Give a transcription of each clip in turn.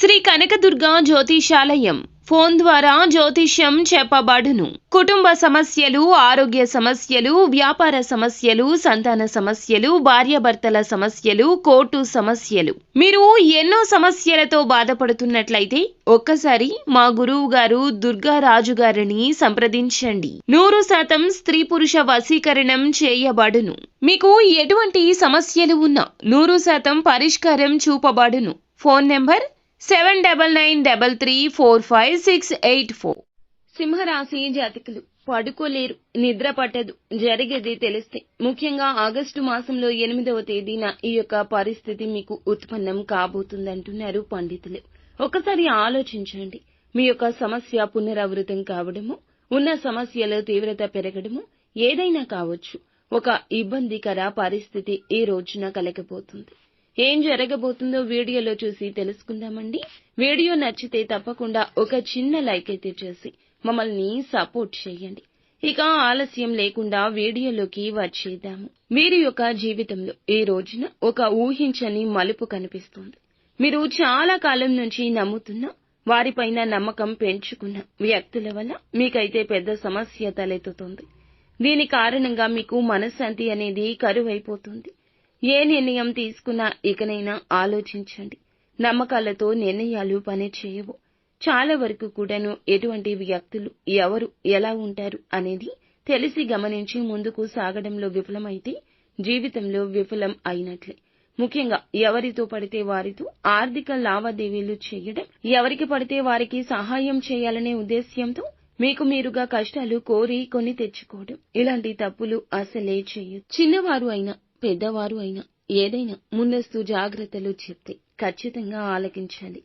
Shri Kanakadurga జ్యోతిషాలయం. Phone ద్వారా జ్యోతిష్యం చెప్పబడును. కుటుంబ సమస్యలు ఆరోగ్య సమస్యలు వ్యాపార సమస్యలు సంతాన సమస్యలు భార్యాభర్తల సమస్యలు కోర్టు సమస్యలు. మీరు ఎన్నో సమస్యలతో బాధపడుతున్నట్లయితే ఒక్కసారి మా గురువు గారు దుర్గారాజు గారిని సంప్రదించండి. నూరు శాతం స్త్రీ పురుష వశీకరణం చేయబడును. మీకు ఎటువంటి సమస్యలు ఉన్నా నూరు శాతం పరిష్కారం చూపబడును. Phone number seven double nine double three four five six eight four. సింహరాశి జాతకులు పడుకోలేరు నిద్ర పట్టదు జరిగేది తెలిస్తే. ముఖ్యంగా ఆగస్టు మాసంలో ఎనిమిదవ తేదీన ఈ యొక్క పరిస్థితి మీకు ఉత్పన్నం కాబోతుందంటున్నారు పండితులు. ఒకసారి ఆలోచించండి. మీ యొక్క సమస్య పునరావృతం కావడము ఉన్న సమస్యల తీవ్రత పెరగడము ఏదైనా కావచ్చు. ఒక ఇబ్బందికర పరిస్థితి ఈ రోజున కలగబోతుంది. ఏం జరగబోతుందో వీడియోలో చూసి తెలుసుకుందామండి. వీడియో నచ్చితే తప్పకుండా ఒక చిన్న లైక్ అయితే చేసి మమ్మల్ని సపోర్ట్ చేయండి. ఇక ఆలస్యం లేకుండా వీడియోలోకి వచ్చేద్దాము. వీరి యొక్క జీవితంలో ఈ రోజున ఒక ఊహించని మలుపు కనిపిస్తుంది. మీరు చాలా కాలం నుంచి నమ్ముతున్న వారిపైన నమ్మకం పెంచుకున్న వ్యక్తుల వల్ల మీకైతే పెద్ద సమస్య తలెత్తుతుంది. దీని కారణంగా మీకు మనశ్శాంతి అనేది కరువైపోతుంది. ఏ నిర్ణయం తీసుకున్నా ఇకనైనా ఆలోచించండి. నమ్మకాలతో నిర్ణయాలు పని చేయవు చాలా వరకు కూడాను ఎటువంటి వ్యక్తులు ఎవరు ఎలా ఉంటారు అనేది తెలిసి గమనించి ముందుకు సాగడంలో విఫలమైతే జీవితంలో విఫలం అయినట్లే. ముఖ్యంగా ఎవరితో పడితే వారితో ఆర్థిక లావాదేవీలు చేయడం ఎవరికి పడితే వారికి సహాయం చేయాలనే ఉద్దేశ్యంతో మీకు మీరుగా కష్టాలు కోరి కొని తెచ్చుకోవడం ఇలాంటి తప్పులు అసలే చేయొచ్చు చిన్నవారు అయినా పెద్దవారు అయినా ఏదైనా ముందస్తు జాగ్రత్తలు చెప్తే ఖచ్చితంగా ఆలకించాలి.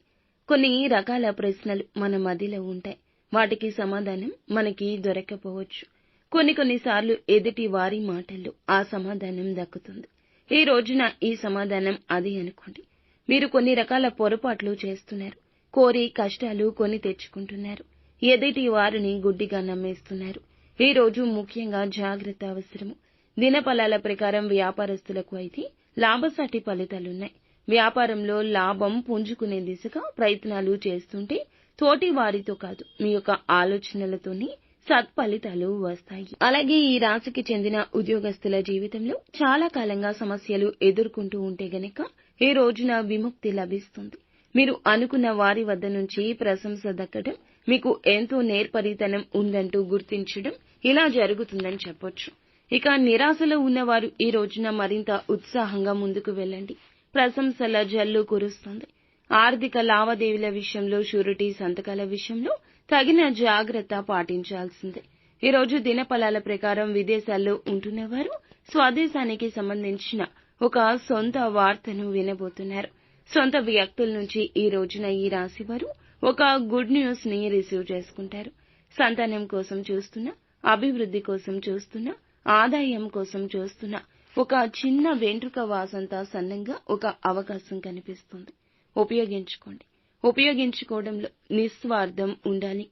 కొన్ని రకాల ప్రశ్నలు మన మదిలో ఉంటాయి. వాటికి సమాధానం మనకి దొరకపోవచ్చు. కొన్ని కొన్నిసార్లు ఎదుటి వారి మాటల్లో ఆ సమాధానం దక్కుతుంది. ఈ రోజున ఈ సమాధానం అది అనుకోండి. మీరు కొన్ని రకాల పొరపాట్లు చేస్తున్నారు. కోరి కష్టాలు కొని తెచ్చుకుంటున్నారు. ఎదుటి వారిని గుడ్డిగా నమ్మేస్తున్నారు. ఈ రోజు ముఖ్యంగా జాగ్రత్త అవసరము. దినఫలాల ప్రకారం వ్యాపారస్తులకు అయితే లాభసాటి ఫలితాలున్నాయి. వ్యాపారంలో లాభం పుంజుకునే దిశగా ప్రయత్నాలు చేస్తుంటే తోటి వారితో కాదు మీ యొక్క ఆలోచనలతోని సత్ఫలితాలు వస్తాయి. అలాగే ఈ రాశికి చెందిన ఉద్యోగస్తుల జీవితంలో చాలా కాలంగా సమస్యలు ఎదుర్కొంటూ ఉంటే గనక ఈ రోజున విముక్తి లభిస్తుంది. మీరు అనుకున్న వారి వద్ద నుంచి ప్రశంస దక్కడం మీకు ఎంతో నేర్పరితనం ఉందంటూ గుర్తించడం ఇలా జరుగుతుందని చెప్పొచ్చు. ఇక నిరాశలో ఉన్నవారు ఈ రోజున మరింత ఉత్సాహంగా ముందుకు వెళ్ళండి. ప్రశంసల జల్లు కురుస్తుంది. ఆర్థిక లావాదేవీల విషయంలో షూరిటీ సంతకాల విషయంలో తగిన జాగ్రత్త పాటించాల్సిందే. ఈ రోజు దినఫలాల ప్రకారం విదేశాల్లో ఉంటున్నవారు స్వదేశానికి సంబంధించిన ఒక సొంత వార్తను వినబోతున్నారు. సొంత వ్యక్తుల నుంచి ఈ రోజున ఈ రాశి వారు ఒక గుడ్ న్యూస్ని రిసీవ్ చేసుకుంటారు. సంతానం కోసం చూస్తున్నా అభివృద్ధి కోసం చూస్తున్నా ఆదాయం కోసం చూస్తున్న ఒక చిన్న వెంట్రుక వాసంతా సన్నంగా ఒక అవకాశం కనిపిస్తుంది. ఉపయోగించుకోండి. ఉపయోగించుకోవడంలో నిస్వార్థం ఉండాలి.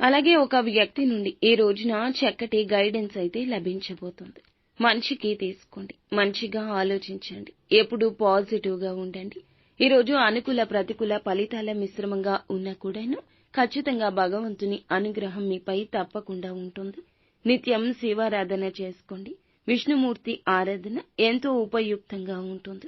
అలాగే ఒక వ్యక్తి నుండి ఈ రోజున చక్కటి గైడెన్స్ అయితే లభించబోతుంది. మంచికి తీసుకోండి. మంచిగా ఆలోచించండి. ఎప్పుడు పాజిటివ్గా ఉండండి. ఈ రోజు అనుకూల ప్రతికూల ఫలితాల మిశ్రమంగా ఉన్నా కూడాను ఖచ్చితంగా భగవంతుని అనుగ్రహం మీపై తప్పకుండా ఉంటుంది. నిత్యం శివారాధన చేసుకోండి. విష్ణుమూర్తి ఆరాధన ఎంతో ఉపయుక్తంగా ఉంటుంది.